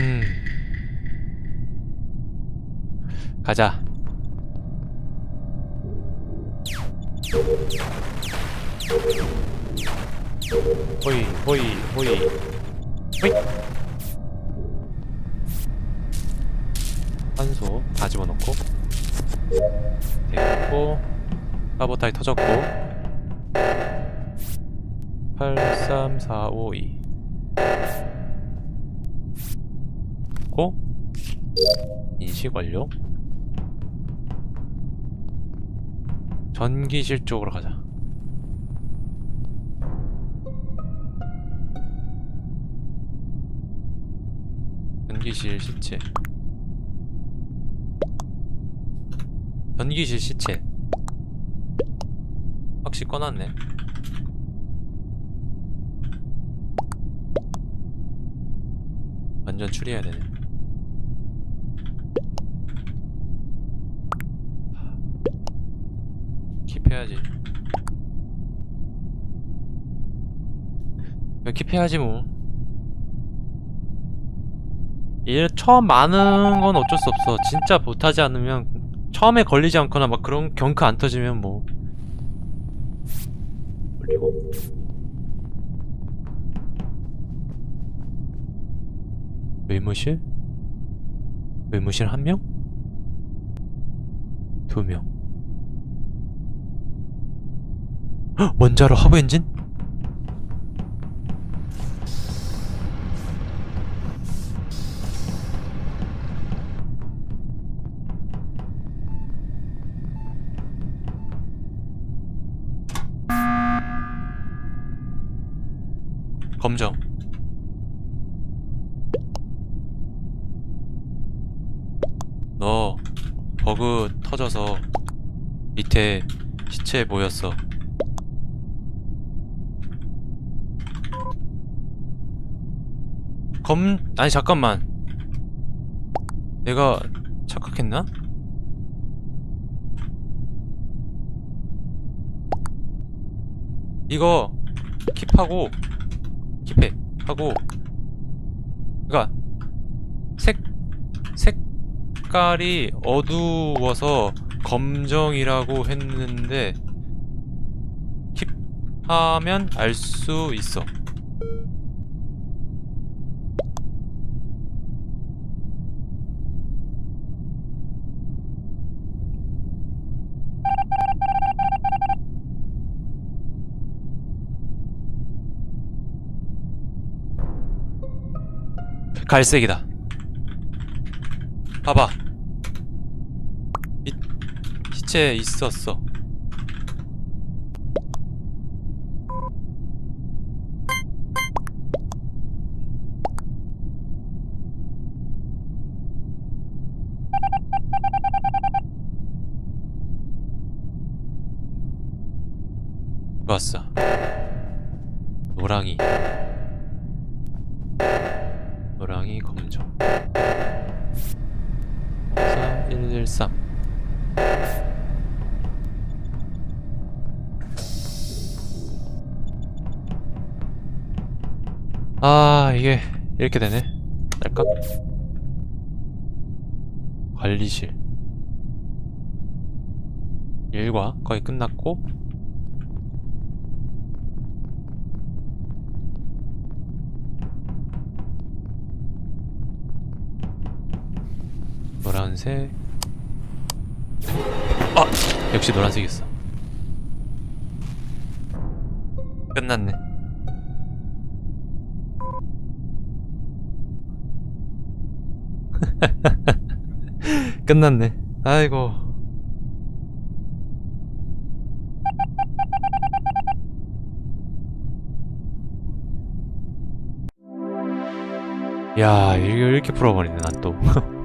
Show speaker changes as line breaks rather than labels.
음. 가자. 호이, 호이, 호이. 호이. 산소 다 집어넣고. 됐고. 사보타이 터졌고. 83452. 고 인식 완료? 전기실 쪽으로 가자. 전기실 시체. 전기실 시체. 확실히 꺼놨네. 완전 추리해야 되네 킵해야지 왜 킵해야지 뭐일 처음 많은 건 어쩔 수 없어 진짜 못하지 않으면 처음에 걸리지 않거나 막 그런 경크 안 터지면 뭐 올리고 의무실? 의무실 한 명? 두 명. 헉! 원자로 하부 엔진? 검정. 너 버그 터져서 밑에 시체 보였어. 검 아니 잠깐만. 내가 착각했나? 이거 킵하고 킵해 하고 그니까 색 색깔이 어두워서 검정이라고 했는데 킵하면 알 수 있어. 갈색이다. 봐봐. 이, 시체에 있었어. 좋았어. 노랑이. 노랑이 검정. 4113 아 이게 이렇게 되네. 딸깍 관리실. 일과 거의 끝났고 노란색. 아! 역시 노란색이었어. 끝났네. 끝났네. 아이고. 야 이거 이렇게 풀어버리네 난또